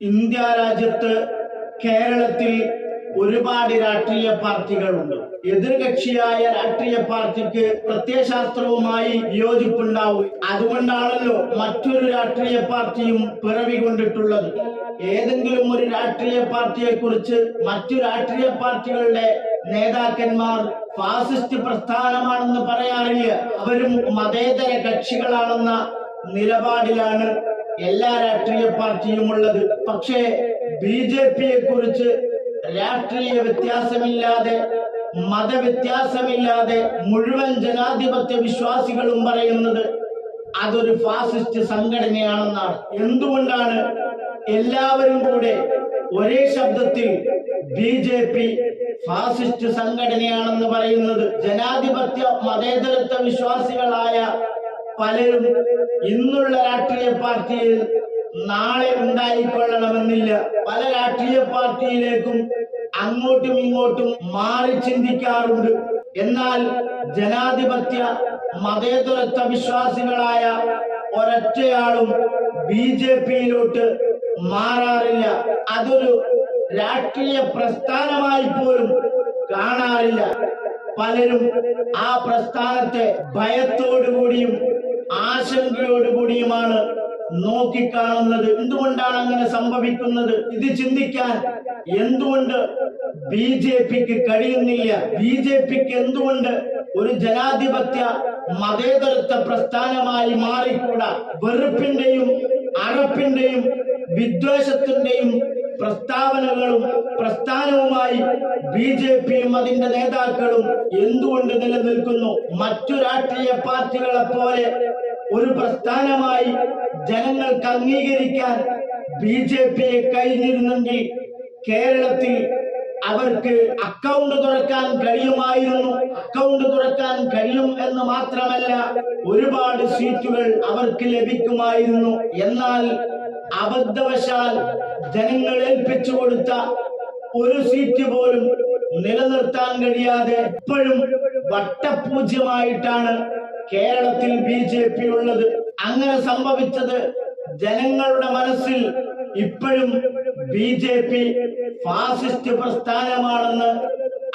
India രാജ്യത്ത് കേരളത്തിൽ ഒരുപാട് രാഷ്ട്രീയ പാർട്ടികളുണ്ട്. എതിർകക്ഷിയായ രാഷ്ട്രീയ പാർട്ടിക്ക് പ്രത്യയശാസ്ത്രവുമായി വിയോജിപ്പുണ്ടാവും അതുകൊണ്ടാണല്ലോ മറ്റൊരു രാഷ്ട്രീയ പാർട്ടിയും പിറവി കൊണ്ടിട്ടുള്ളത്. ഏതെങ്കിലും ഒരു രാഷ്ട്രീയ പാർട്ടിയെ കുറിച്ച് മറ്റു രാഷ്ട്രീയ പാർട്ടികളുടെ നേതാക്കന്മാർ ഫാസിസ്റ്റ് പ്രസ്ഥാനമാണെന്ന് പറയാറില്ല. അവരും മതേതര കക്ഷികളാണെന്ന നിലപാടിലാണ് എല്ലാ രാഷ്ട്രീയ പാർട്ടിയും ഉള്ളത് പക്ഷേ ബി ജെ പിയെ കുറിച്ച് രാഷ്ട്രീയ വ്യത്യാസമില്ലാതെ മതവ്യത്യാസമില്ലാതെ മുഴുവൻ ജനാധിപത്യ വിശ്വാസികളും പറയുന്നത് അതൊരു ഫാസിസ്റ്റ് സംഘടനയാണെന്നാണ്. എന്തുകൊണ്ടാണ് എല്ലാവരും കൂടെ ഒരേ ശബ്ദത്തിൽ ബി ജെ പി ഫാസിസ്റ്റ് സംഘടനയാണെന്ന് പറയുന്നത്? ജനാധിപത്യ മതേതരത്വ വിശ്വാസികളായ പലരും ഇന്നുള്ള രാഷ്ട്രീയ പാർട്ടിയിൽ നാളെ ഉണ്ടായിക്കൊള്ളണമെന്നില്ല. പല രാഷ്ട്രീയ പാർട്ടിയിലേക്കും അങ്ങോട്ടും ഇങ്ങോട്ടും മാറി ചിന്തിക്കാറുണ്ട്. എന്നാൽ ജനാധിപത്യ മതേതരത്വ വിശ്വാസികളായ ഒരൊറ്റയാളും ബി ജെ പിയിലോട്ട് മാറാറില്ല. അതൊരു രാഷ്ട്രീയ പ്രസ്ഥാനമായി പോലും കാണാറില്ല. പലരും ആ പ്രസ്ഥാനത്തെ ഭയത്തോടുകൂടിയും ആശങ്കയോടുകൂടിയുമാണ് നോക്കിക്കാണുന്നത്. എന്തുകൊണ്ടാണ് അങ്ങനെ സംഭവിക്കുന്നത്? ഇത് ചിന്തിക്കാൻ എന്തുകൊണ്ട് ബി ജെ പിക്ക് കഴിയുന്നില്ല? ബി ജെ പിക്ക് എന്തുകൊണ്ട് ഒരു ജനാധിപത്യ മതേതരത്വ പ്രസ്ഥാനമായി മാറിക്കൂടാ? വെറുപ്പിന്റെയും അറപ്പിന്റെയും വിദ്വേഷത്തിന്റെയും പ്രസ്താവനകളും പ്രസ്ഥാനവുമായി ബി ജെ പിയും അതിന്റെ നേതാക്കളും എന്തുകൊണ്ട് നിലനിൽക്കുന്നു? മറ്റു രാഷ്ട്രീയ പാർട്ടികളെ പോലെ ഒരു പ്രസ്ഥാനമായി ജനങ്ങൾക്ക് അംഗീകരിക്കാൻ ബി ജെ പിയെ കഴിഞ്ഞിരുന്നെങ്കിൽ കേരളത്തിൽ അവർക്ക് അക്കൗണ്ട് തുറക്കാൻ കഴിയുമായിരുന്നു. അക്കൗണ്ട് തുറക്കാൻ കഴിയും എന്ന് മാത്രമല്ല ഒരുപാട് സീറ്റുകൾ അവർക്ക് ലഭിക്കുമായിരുന്നു. എന്നാൽ അബദ്ധവശാൽ ജനങ്ങൾ ഏൽപ്പിച്ചു കൊടുത്ത ഒരു സീറ്റ് പോലും നിലനിർത്താൻ കഴിയാതെ ഇപ്പോഴും വട്ടപൂജ്യമായിട്ടാണ് കേരളത്തിൽ ബി ജെ പി ഉള്ളത്. അങ്ങനെ സംഭവിച്ചത് ജനങ്ങളുടെ മനസ്സിൽ ഇപ്പോഴും ബി ജെ പി ഫാസിസ്റ്റ് പ്രസ്ഥാനമാണെന്ന്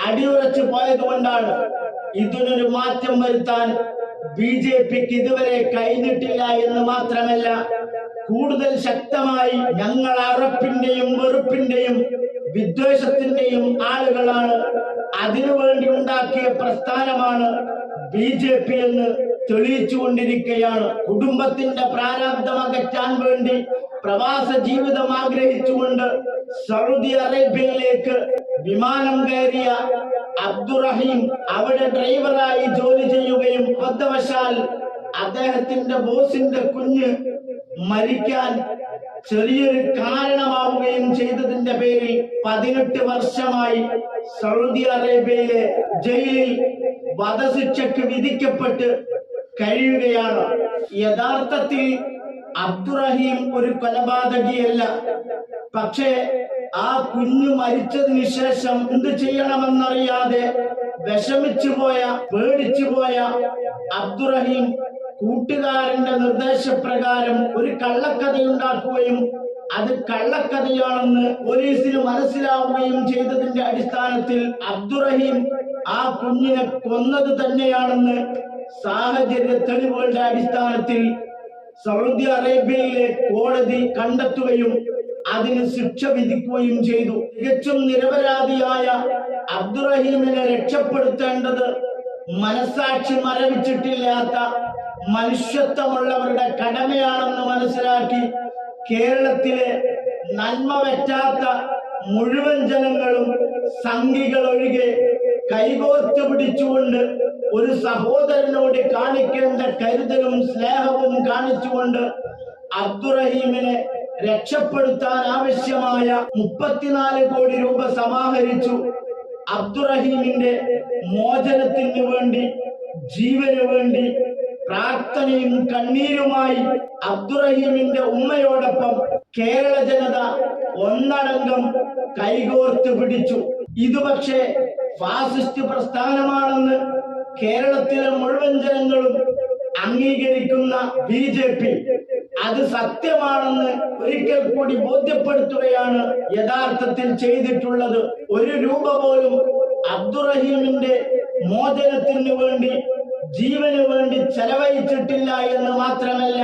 അടിയുറച്ചു പോയതുകൊണ്ടാണ് ഇതിനൊരു മാറ്റം വരുത്താൻ ബി ജെ പിക്ക് ഇതുവരെ കഴിഞ്ഞിട്ടില്ല എന്ന് മാത്രമല്ല കൂടുതൽ ശക്തമായി ഞങ്ങൾ അറപ്പിന്റെയും വെറുപ്പിന്റെയും വിദ്വേഷത്തിന്റെയും ആളുകളാണ്. അതിനുവേണ്ടി ഉണ്ടാക്കിയ പ്രസ്ഥാനമാണ് ബി ജെ പി എന്ന് തെളിയിച്ചുകൊണ്ടിരിക്കുകയാണ്. കുടുംബത്തിന്റെ പ്രാരാബ്ദം അകറ്റാൻ വേണ്ടി പ്രവാസ ജീവിതം ആഗ്രഹിച്ചുകൊണ്ട് സൗദി അറേബ്യയിലേക്ക് വിമാനം കയറിയ അബ്ദുറഹീം അവിടെ ഡ്രൈവറായി ജോലി ചെയ്യുകയും അബദ്ധവശാൽ അദ്ദേഹത്തിന്റെ ബോസിന്റെ കുഞ്ഞ് മരിക്കാൻ ചെറിയൊരു കാരണമാവുകയും ചെയ്തതിന്റെ പേരിൽ പതിനെട്ട് വർഷമായി സൗദി അറേബ്യയിലെ ജയിലിൽ വധശിക്ഷയ്ക്ക് വിധിക്കപ്പെട്ട് കഴിയുകയാണ്. യഥാർത്ഥത്തിൽ അബ്ദുറഹീം ഒരു കൊലപാതകിയല്ല. പക്ഷേ ആ കുഞ്ഞു മരിച്ചതിന് ശേഷം എന്ത് ചെയ്യണമെന്നറിയാതെ വിഷമിച്ചു പോയ പേടിച്ചു പോയ അബ്ദുറഹീം കൂട്ടുകാരന്റെ നിർദ്ദേശപ്രകാരം ഒരു കള്ളക്കഥ ഉണ്ടാക്കുകയും അത് കള്ളക്കഥയാണെന്ന് പോലീസിന് മനസ്സിലാവുകയും ചെയ്തതിന്റെ അടിസ്ഥാനത്തിൽ അബ്ദുറഹീം ആ കുഞ്ഞിനെ കൊന്നത് തന്നെയാണെന്ന് സാഹചര്യ തെളിവുകളുടെ അടിസ്ഥാനത്തിൽ സൗദി അറേബ്യയിലെ കോടതി കണ്ടെത്തുകയും അതിന് ശിക്ഷ വിധിക്കുകയും ചെയ്തു. തികച്ചും നിരപരാധിയായ അബ്ദുറഹീമിനെ രക്ഷപ്പെടുത്തേണ്ടത് മനസാക്ഷി മരവിച്ചിട്ടില്ലാത്ത മനുഷ്യത്വമുള്ളവരുടെ കടമയാണെന്ന് മനസ്സിലാക്കി കേരളത്തിലെ നന്മ പറ്റാത്ത മുഴുവൻ ജനങ്ങളും സംഘികൾ ഒഴികെ കൈകോർത്ത് പിടിച്ചുകൊണ്ട് ഒരു സഹോദരനോട് കാണിക്കേണ്ട കരുതലും സ്നേഹവും കാണിച്ചുകൊണ്ട് അബ്ദുറഹീമിനെ രക്ഷപ്പെടുത്താൻ ആവശ്യമായ മുപ്പത്തിനാല് കോടി രൂപ സമാഹരിച്ചു. അബ്ദുറഹീമിന്റെ മോചനത്തിന് വേണ്ടി ജീവന് വേണ്ടി പ്രാർത്ഥനയും കണ്ണീരുമായി അബ്ദുറഹീമിന്റെ ഉമ്മയോടൊപ്പം കേരള ജനത ഒന്നടങ്കം കൈകോർത്ത് പിടിച്ചു. ഇത് പക്ഷേ ഫാസിസ്റ്റ് പ്രസ്ഥാനമാണെന്ന് കേരളത്തിലെ മുഴുവൻ ജനങ്ങളും അംഗീകരിക്കുന്ന ബി ജെ പി. അത് സത്യമാണെന്ന് ഒരിക്കൽ കൂടി ബോധ്യപ്പെടുത്തുകയാണ് യഥാർത്ഥത്തിൽ ചെയ്തിട്ടുള്ളത്. ഒരു രൂപ പോലും അബ്ദുറഹീമിന്റെ മോചനത്തിന് വേണ്ടി ജീവന് വേണ്ടി ചെലവഴിച്ചിട്ടില്ല എന്ന് മാത്രമല്ല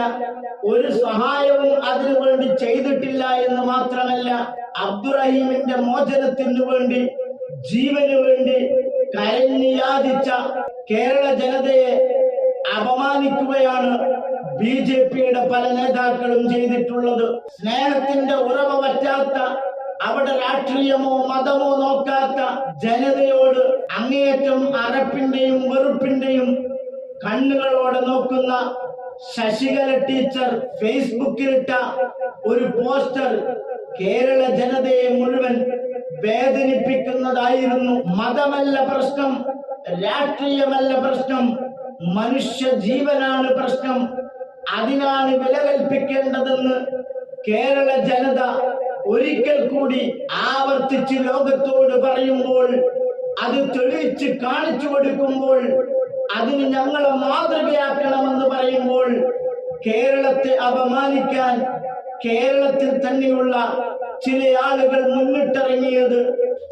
ഒരു സഹായവും അതിനു വേണ്ടി ചെയ്തിട്ടില്ല എന്ന് മാത്രമല്ല അബ്ദുറഹീമിന്റെ മോചനത്തിനു വേണ്ടി ജീവന് വേണ്ടി കരഞ്ഞു യാചിച്ച കേരള ജനതയെ അപമാനിക്കുകയാണ് ബി ജെ പിയുടെ പല നേതാക്കളും ചെയ്തിട്ടുള്ളത്. സ്നേഹത്തിന്റെ ഉറവ പറ്റാത്ത അവിടെ രാഷ്ട്രീയമോ മതമോ നോക്കാത്ത ജനതയോട് അങ്ങേയറ്റം അറപ്പിന്റെയും വെറുപ്പിന്റെയും കണ്ണുകളോടെ നോക്കുന്ന ശശികല ടീച്ചർ ഫേസ്ബുക്കിലിട്ട ഒരു പോസ്റ്റർ കേരള ജനതയെ മുഴുവൻ വേദനിപ്പിക്കുന്നതായിരുന്നു. മതമല്ല പ്രശ്നം രാഷ്ട്രീയമല്ല പ്രശ്നം മനുഷ്യ ജീവനാണ് പ്രശ്നം. അതിനാണ് വില കൽപ്പിക്കേണ്ടതെന്ന് കേരള ജനത ഒരിക്കൽ കൂടി ആവർത്തിച്ച് ലോകത്തോട് പറയുമ്പോൾ അത് തെളിയിച്ച് കാണിച്ചു കൊടുക്കുമ്പോൾ അതിന് ഞങ്ങളെ മാതൃകയാക്കണമെന്ന് പറയുമ്പോൾ കേരളത്തെ അപമാനിക്കാൻ കേരളത്തിൽ തന്നെയുള്ള ചില ആളുകൾ മുന്നിട്ടിറങ്ങിയത്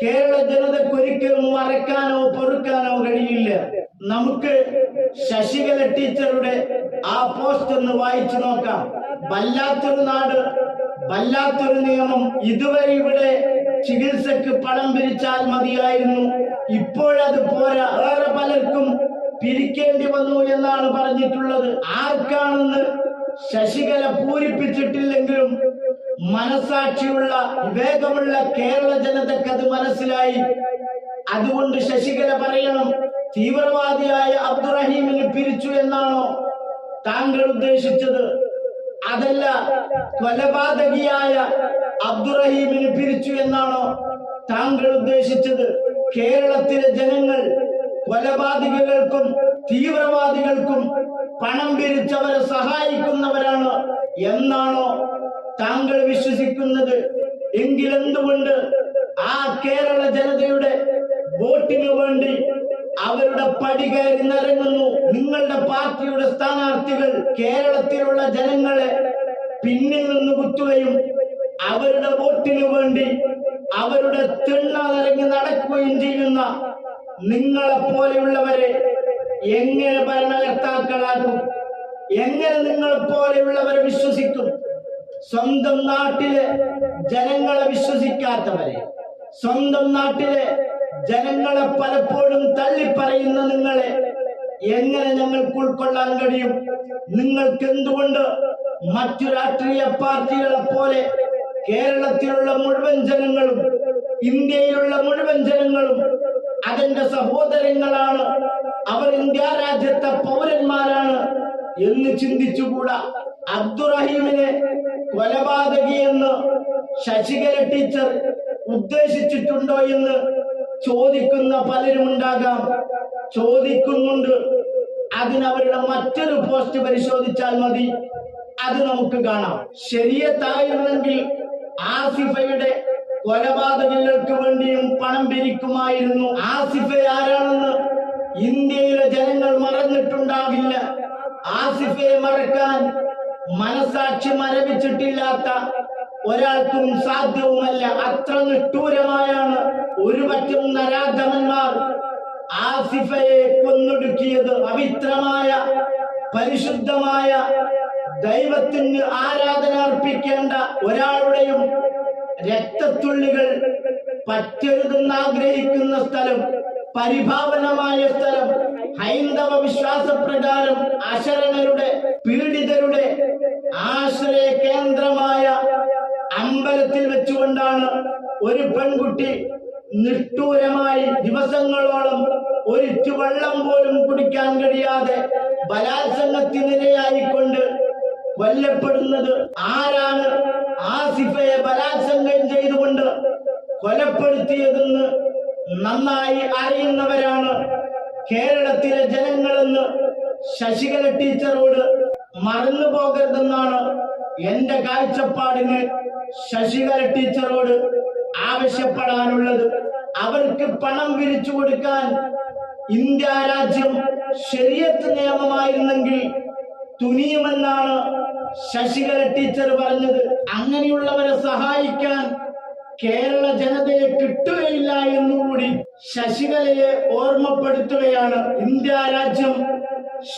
കേരള ജനതയ്ക്കൊരിക്കലും മറക്കാനോ പൊറുക്കാനോ കഴിയില്ല. നമുക്ക് ശശികല ടീച്ചറുടെ ആ പോസ്റ്റ് ഒന്ന് വായിച്ചു നോക്കാം. വല്ലാത്തൊരു നാട് വല്ലാത്തൊരു നിയമം. ഇതുവരെ ഇവിടെ ചികിത്സക്ക് പണം പിരിച്ചാൽ മതിയായിരുന്നു. ഇപ്പോഴത് പോരാ. വേറെ പലർക്കും പിരിക്കേണ്ടി വന്നു എന്നാണ് പറഞ്ഞിട്ടുള്ളത്. ആർക്കാണെന്ന് ശശികല പൂരിപ്പിച്ചിട്ടില്ലെങ്കിലും മനസാക്ഷിയുള്ള വിവേകമുള്ള കേരള ജനതയ്ക്ക് അത് മനസ്സിലായി. അതുകൊണ്ട് ശശികല പറയണം തീവ്രവാദിയായ അബ്ദുറഹീമിന് പിരിച്ചു എന്നാണോ താങ്കൾ ഉദ്ദേശിച്ചത്? അതല്ല കൊലപാതകിയായ അബ്ദുറഹീമിന് പിരിച്ചു എന്നാണോ താങ്കൾ ഉദ്ദേശിച്ചത്? കേരളത്തിലെ ജനങ്ങൾ കൊലപാതകങ്ങൾക്കും തീവ്രവാദികൾക്കും പണം പിരിച്ചവരെ സഹായിക്കുന്നവരാണ് എന്നാണോ താങ്കൾ വിശ്വസിക്കുന്നത്? എങ്കിലെന്തുകൊണ്ട് ആ കേരള ജനതയുടെ വോട്ടിനു വേണ്ടി അവരുടെ പടി കയറി നിറങ്ങുന്നു? നിങ്ങളുടെ പാർട്ടിയുടെ സ്ഥാനാർത്ഥികൾ കേരളത്തിലുള്ള ജനങ്ങളെ പിന്നിൽ നിന്ന് കുത്തുകയും അവരുടെ വോട്ടിനു വേണ്ടി അവരുടെ തിണ്ണ നിറങ്ങി നടക്കുകയും ചെയ്യുന്ന നിങ്ങളെ പോലെയുള്ളവരെ എങ്ങനെ ഭരണകർത്താക്കളാക്കും? എങ്ങനെ നിങ്ങളെ പോലെയുള്ളവരെ വിശ്വസിക്കും? സ്വന്തം നാട്ടിലെ ജനങ്ങളെ വിശ്വസിക്കാത്തവരെ സ്വന്തം നാട്ടിലെ ജനങ്ങളെ പലപ്പോഴും തള്ളിപ്പറയുന്ന നിങ്ങളെ എങ്ങനെ ഞങ്ങൾക്ക് ഉൾക്കൊള്ളാൻ കഴിയും? നിങ്ങൾക്ക് എന്തുകൊണ്ട് മറ്റു രാഷ്ട്രീയ പാർട്ടികളെ പോലെ കേരളത്തിലുള്ള മുഴുവൻ ജനങ്ങളും ഇന്ത്യയിലുള്ള മുഴുവൻ ജനങ്ങളും അതിന്റെ സഹോദരങ്ങളാണ്. അവർ ഇന്ത്യ രാജ്യത്തെ പൗരന്മാരാണ് എന്ന് ചിന്തിച്ചുകൂടാ. അബ്ദുറഹീമിനെ കൊലപാതകി എന്ന് ശശികല ടീച്ചർ ഉദ്ദേശിച്ചിട്ടുണ്ടോ എന്ന് ചോദിക്കുന്ന പലരും ഉണ്ടാകാം. ചോദിക്കുന്നുണ്ട്. അതിനവരുടെ മറ്റൊരു പോസ്റ്റ് പരിശോധിച്ചാൽ മതി. അത് നമുക്ക് കാണാം. ശരിയത്തായിരുന്നെങ്കിൽ ആസിഫയുടെ കൊലപാതകങ്ങൾക്ക് വേണ്ടിയും പണം പിരിക്കുമായിരുന്നു. ആസിഫ ആരാണെന്ന് ഇന്ത്യയിലെ ജനങ്ങൾ മറന്നിട്ടുണ്ടാവില്ല. ആസിഫയെ മറക്കാൻ മനസാക്ഷി മരവിച്ചിട്ടില്ലാത്ത ഒരാൾക്കും സാധ്യവുമല്ല. അത്ര നിഷ്ഠൂരമായാണ് ഒരു പറ്റും നരാധമന്മാർ ആസിഫയെ കൊന്നൊടുക്കിയത്. പവിത്രമായ പരിശുദ്ധമായ ദൈവത്തിന് ആരാധന അർപ്പിക്കേണ്ട ഒരാളുടെയും രക്തത്തുള്ളികൾ പറ്റരുതെന്ന് ആഗ്രഹിക്കുന്ന സ്ഥലം പരിഭാവനമായ സ്ഥലം ഹൈന്ദവ വിശ്വാസപ്രകാരം അശരണരുടെ പീഡിതരുടെ ആശ്രയ കേന്ദ്രമായ അമ്പലത്തിൽ വെച്ചുകൊണ്ടാണ് ഒരു പെൺകുട്ടി നിഷ്ഠൂരമായി ദിവസങ്ങളോളം ഒരു വെള്ളം പോലും കുടിക്കാൻ കഴിയാതെ ബലാത്സംഗത്തിനിരയായിക്കൊണ്ട് കൊല്ലപ്പെടുന്നത് ആരാണ്? ആസിഫയെ ബലാത്സംഗം ചെയ്തുകൊണ്ട് കൊലപ്പെടുത്തിയതെന്ന് നന്നായി അറിയുന്നവരാണ് കേരളത്തിലെ ജനങ്ങളെന്ന് ശശികല ടീച്ചറോട് മറന്നു പോകരുതെന്നാണ് എന്റെ കാഴ്ചപ്പാടിന് ശശികല ടീച്ചറോട് ആവശ്യപ്പെടാനുള്ളത്. അവർക്ക് പണം പിരിച്ചു കൊടുക്കാൻ ഇന്ത്യ രാജ്യം ശരിയത്ത് നിയമമായിരുന്നെങ്കിൽ തുനിയുമെന്നാണ് ശശികല ടീച്ചർ പറഞ്ഞത്. അങ്ങനെയുള്ളവരെ സഹായിക്കാൻ കേരള ജനതയെ കിട്ടുകയില്ല എന്നുകൂടി ശശികലയെ ഓർമ്മപ്പെടുത്തുകയാണ്. ഇന്ത്യ രാജ്യം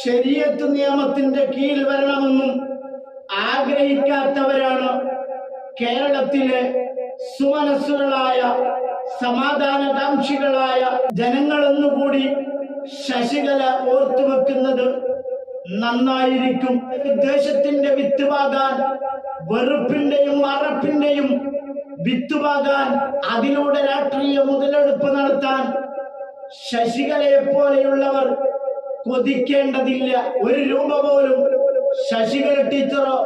ശരിയത്ത് നിയമത്തിന്റെ കീഴിൽ വരണമെന്നും ആഗ്രഹിക്കാത്തവരാണ് കേരളത്തിലെ സുമനസ്സുകളായ സമാധാനകാംക്ഷികളായ ജനങ്ങളെന്നുകൂടി ശശികല ഓർത്തുവെക്കുന്നത് നന്നായിരിക്കും. ദേശത്തിന്റെ വിത്തുപാകാൻ വെറുപ്പിന്റെയും അറപ്പിന്റെയും വിത്തുപാകാൻ അതിലൂടെ രാഷ്ട്രീയ മുതലെടുപ്പ് നടത്താൻ ശശികലയെ പോലെയുള്ളവർ കൊതിക്കേണ്ടതില്ല. ഒരു രൂപ പോലും ശശികല ടീച്ചറോ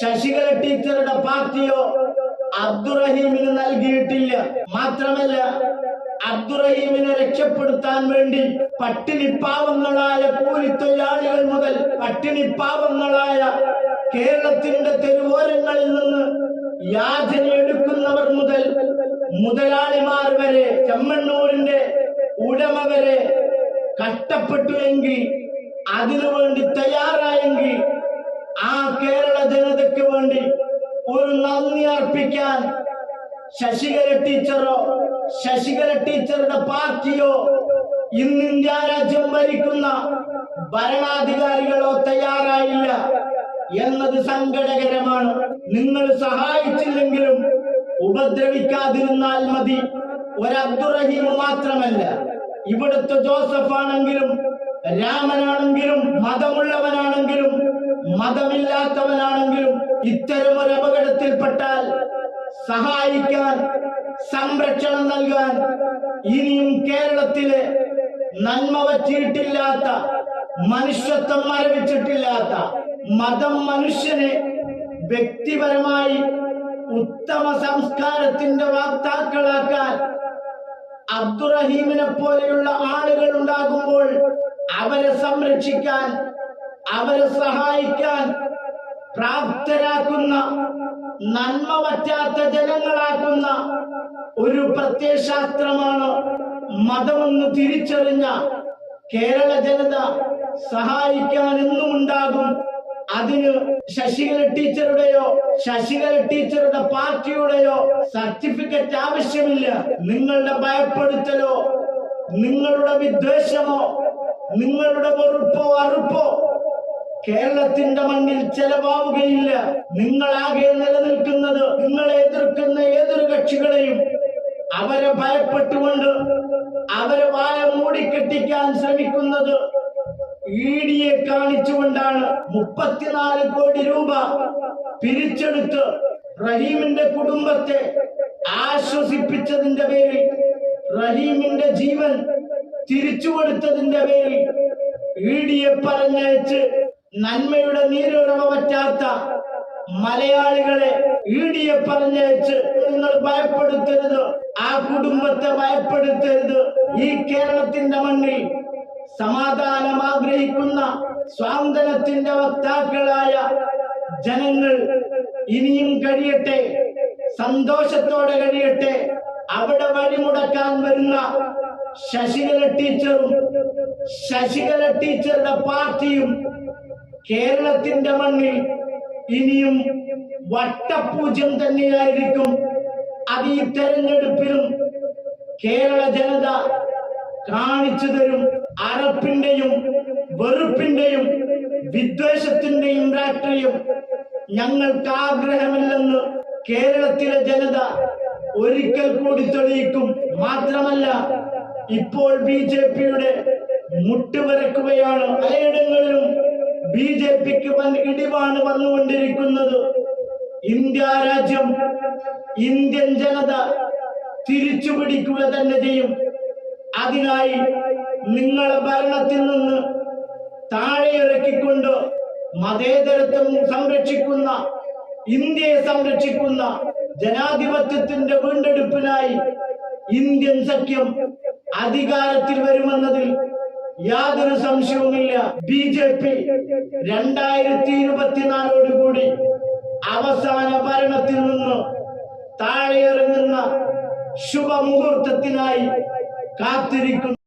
ശശികല ടീച്ചറുടെ പാർട്ടിയോ അബ്ദുറഹീമിന് നൽകിയിട്ടില്ല. മാത്രമല്ല അബ്ദുറഹീമിനെ രക്ഷപ്പെടുത്താൻ വേണ്ടി പട്ടിണിപ്പാവങ്ങളായ കൂലിത്തൊഴിലാളികൾ മുതൽ പട്ടിണിപ്പാവങ്ങളായ കേരളത്തിന്റെ തെരുവോരങ്ങളിൽ നിന്ന് യാചന എടുക്കുന്നവർ മുതൽ മുതലാളിമാർ വരെ ചെമ്മണ്ണൂരിന്റെ ഉടമ വരെ കഷ്ടപ്പെട്ടുവെങ്കിൽ അതിനുവേണ്ടി തയ്യാറായെങ്കിൽ ആ കേരള ജനതയ്ക്ക് വേണ്ടി ഒരു നന്ദി അർപ്പിക്കാൻ ശശികല ടീച്ചറോ ശശികല ടീച്ചറുടെ പാർട്ടിയോ ഇന്ന് ഇന്ത്യ രാജ്യം ഭരിക്കുന്ന ഭരണാധികാരികളോ തയ്യാറായില്ല എന്നത് സങ്കടകരമാണ്. നിങ്ങൾ സഹായിച്ചില്ലെങ്കിലും ഉപദ്രവിക്കാതിരുന്നാൽ മതി. ഒരു അബ്ദുറഹീം മാത്രമല്ല ഇവിടുത്തെ ജോസഫ് ആണെങ്കിലും രാമനാണെങ്കിലും മതമുള്ളവനാണെങ്കിലും മതമില്ലാത്തവനാണെങ്കിലും ഇത്തരം ഒരു അപകടത്തിൽപ്പെട്ടാൽ സഹായിക്കാൻ സംരക്ഷണം നൽകാൻ ഇനിയും കേരളത്തിലെ നന്മ വച്ചിട്ടില്ലാത്ത മനുഷ്യത്വം മരവിച്ചിട്ടില്ലാത്ത മതം മനുഷ്യനെ വ്യക്തിപരമായി ഉത്തമ സംസ്കാരത്തിന്റെ വാക്താക്കളാക്കാൻ അബ്ദുറഹീമിനെ പോലെയുള്ള ആളുകൾ ഉണ്ടാകുമ്പോൾ അവരെ സംരക്ഷിക്കാൻ അവരെ സഹായിക്കാൻ പ്രാപ്തരാക്കുന്ന നന്മ പറ്റാത്ത ജനങ്ങളാക്കുന്ന ഒരു പ്രത്യയശാസ്ത്രമാണ് മതമെന്ന് തിരിച്ചറിഞ്ഞ കേരള ജനത സഹായിക്കാൻ എന്നും ഉണ്ടാകും. അതിന് ശശികല ടീച്ചറുടെയോ ശശികല ടീച്ചറുടെ പാർട്ടിയുടെയോ സർട്ടിഫിക്കറ്റ് ആവശ്യമില്ല. നിങ്ങളുടെ ഭയപ്പെടുത്തലോ നിങ്ങളുടെ വിദ്വേഷമോ നിങ്ങളുടെ വെറുപ്പോ അറുപ്പോ കേരളത്തിന്റെ മണ്ണിൽ ചെലവാവുകയില്ല. നിങ്ങളാകെ നിലനിൽക്കുന്നത് നിങ്ങളെ എതിർക്കുന്ന ഏതൊരു കക്ഷികളെയും അവരെ ഭയപ്പെട്ടുകൊണ്ട് അവരെ വായ മൂടിക്കെട്ടിക്കാൻ ശ്രമിക്കുന്നത് ഇഡിയെ കാണിച്ചുകൊണ്ടാണ് മുപ്പത്തിനാല് കോടി രൂപ പിരിച്ചെടുത്ത് റഹീമിന്റെ കുടുംബത്തെ ആശ്വസിപ്പിച്ചതിന്റെ പേരിൽ റഹീമിന്റെ ജീവൻ തിരിച്ചു കൊടുത്തതിന്റെ പേരിൽ ഇഡിയെ പറഞ്ഞയച്ച് നന്മയുടെ നീരുറവ പറ്റാത്ത മലയാളികളെ ഈടിയെ പറഞ്ഞയച്ച് നിങ്ങൾ ഭയപ്പെടുത്തരുത് ആ കുടുംബത്തെ ഭയപ്പെടുത്തരുത്. ഈ കേരളത്തിന്റെ മണ്ണിൽ സമാധാനം ആഗ്രഹിക്കുന്ന സ്വാതന്ത്ര്യത്തിന്റെ വക്താക്കളായ ജനങ്ങൾ ഇനിയും കഴിയട്ടെ സന്തോഷത്തോടെ കഴിയട്ടെ. അവിടെ വഴിമുടക്കാൻ വരുന്ന ശശികല ടീച്ചറും ശശികല ടീച്ചറുടെ പാർട്ടിയും കേരളത്തിന്റെ മണ്ണിൽ ഇനിയും വട്ടപൂജ്യം തന്നെയായിരിക്കും അത് ഈ തെരഞ്ഞെടുപ്പിലും കേരള ജനത കാണിച്ചു തരും അറപ്പിന്റെയും വെറുപ്പിന്റെയും വിദ്വേഷത്തിന്റെയും രാഷ്ട്രീയം ഞങ്ങൾക്ക് ആഗ്രഹമില്ലെന്ന് കേരളത്തിലെ ജനത ഒരിക്കൽ കൂടി തെളിയിക്കും. മാത്രമല്ല ഇപ്പോൾ ബി ജെ പിയുടെ മുട്ടുവരക്കുകയാണ് പലയിടങ്ങളിലും ബി ജെ പിക്ക് ഇടിവാണ് വന്നുകൊണ്ടിരിക്കുന്നത്. ഇന്ത്യ രാജ്യം ഇന്ത്യൻ ജനത തിരിച്ചു പിടിക്കുക തന്നെ ചെയ്യും. അതിനായി നിങ്ങളെ ഭരണത്തിൽ നിന്ന് താഴെ ഇറക്കിക്കൊണ്ട് മതേതരത്വം സംരക്ഷിക്കുന്ന ഇന്ത്യയെ സംരക്ഷിക്കുന്ന ജനാധിപത്യത്തിന്റെ വീണ്ടെടുപ്പിനായി ഇന്ത്യൻ സഖ്യം അധികാരത്തിൽ വരുമെന്നതിൽ യാതൊരു സംശയവുമില്ല. ബി ജെ പി രണ്ടായിരത്തി ഇരുപത്തിനാലോടുകൂടി അവസാന ഭരണത്തിൽ നിന്ന് താഴെയിറങ്ങുന്ന ശുഭമുഹൂർത്തത്തിനായി കാത്തിരിക്കുന്നു.